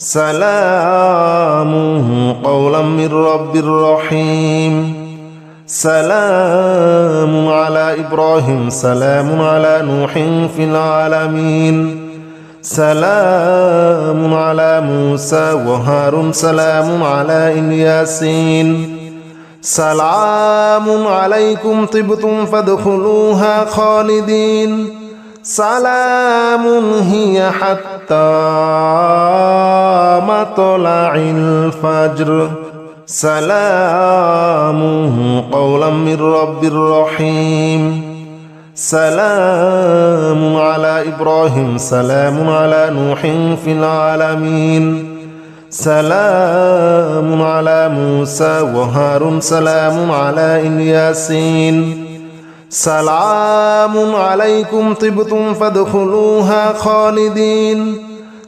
سلام قولا من رب رحيم سلام على إبراهيم سلام على نوح في العالمين سلام على موسى وهارون سلام على الياسين سلام عليكم طبتم فادخلوها خالدين سلام هي حتى مطلع الفجر. سلام قولا من رب رحيم سلام على إبراهيم سلام على نوح في العالمين. سلام على موسى وهارون سلام على الياسين. سلام عليكم طبتم فادخلوها خالدين.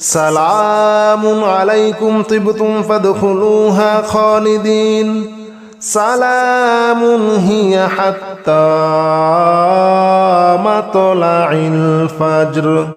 সালামুন আলাইকুম তিবতুম ফাদখুলুহা খালিদিন। সালামুন হিয়া হাত্তা মাতলাইল ফাজর।